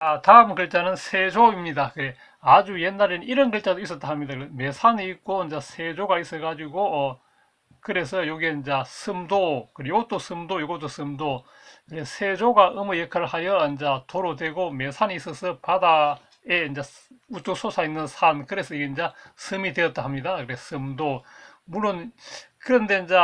아, 다음 글자는 세조입니다. 그래, 아주 옛날에는 이런 글자도 있었다 합니다. 매산이 있고, 이제 세조가 있어가지고, 어, 그래서 요게 이제 섬도, 그리고 이것도 섬도, 이것도 섬도, 그래, 세조가 음의 역할을 하여 이제 도로 되고, 매산이 있어서 바다에 이제 우뚝 솟아 있는 산, 그래서 이게 이제 섬이 되었다 합니다. 그래, 섬도. 물론, 그런데 이제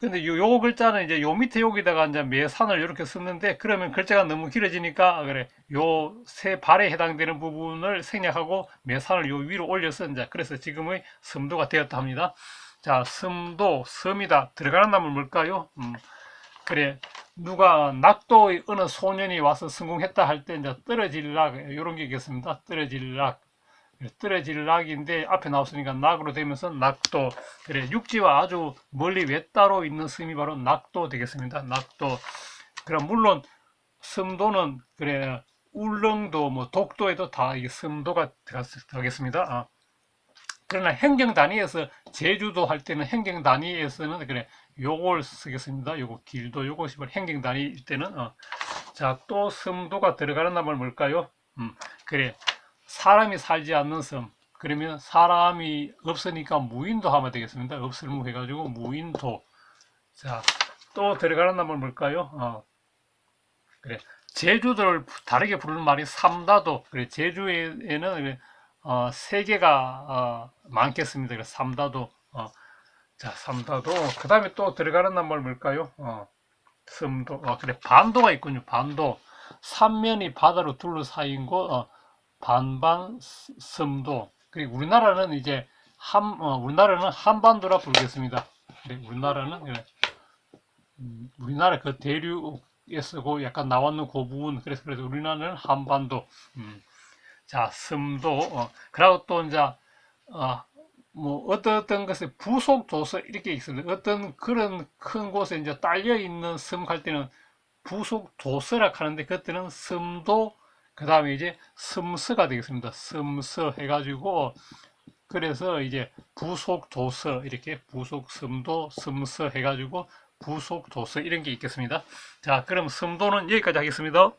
근데 요, 요 글자는 이제 요 밑에 여기다가 이제 매산을 이렇게 썼는데 그러면 글자가 너무 길어지니까 그래 요 세 발에 해당되는 부분을 생략하고 매산을 요 위로 올려서 이제 그래서 지금의 섬도가 되었다 합니다. 자, 섬도 섬이다 들어가는 나물 뭘까요? 음, 그래 누가 낙도의 어느 소년이 와서 성공했다 할 때 이제 떨어질락 이런 게 있겠습니다. 떨어질락 떨어질 낙인데 앞에 나왔으니까 낙으로 되면서 낙도 그래 육지와 아주 멀리 외따로 있는 섬이 바로 낙도 되겠습니다. 낙도. 그럼 물론 섬도는 그래 울릉도 뭐 독도에도 다 이 섬도가 들어가겠습니다. 아. 그러나 행정 단위에서 제주도 할 때는 행정 단위에서는 그래 요걸 쓰겠습니다. 요거 길도 요것이 행정 단위일 때는 어. 자또 섬도가 들어가는 나물 뭘까요? 음, 그래 사람이 살지 않는 섬 그러면 사람이 없으니까 무인도 하면 되겠습니다. 없을무 해가지고 무인도. 자 또 들어가는 나물 뭘까요? 어, 그래. 제주도를 다르게 부르는 말이 삼다도. 그래 제주에는 그래, 어, 세 개가 어, 많겠습니다. 그래 삼다도. 어, 자 삼다도. 그 다음에 또 들어가는 나물 뭘까요? 어, 섬도. 어, 그래 반도가 있군요. 반도. 삼면이 바다로 둘러싸인 곳 어, 반반 섬도 그리고 우리나라는 이제 한 어, 우리나라는 한반도라 부르겠습니다. 네, 우리나라는 예. 음, 우리나라 그 대륙에 쓰고 약간 나왔는 그 부분 그래서 그래서 우리나라는 한반도 음. 자 섬도 어, 그리고 또 이제 어, 뭐 어떤 어떤 것에 부속 도서 이렇게 있습니다. 어떤 그런 큰 곳에 이제 딸려 있는 섬할 때는 부속 도서라 하는데 그때는 섬도 그 다음에 이제 섬서가 되겠습니다. 섬서 해가지고 그래서 이제 부속 도서 이렇게 부속 섬도 섬서 해가지고 부속 도서 이런 게 있겠습니다. 자 그럼 섬도는 여기까지 하겠습니다.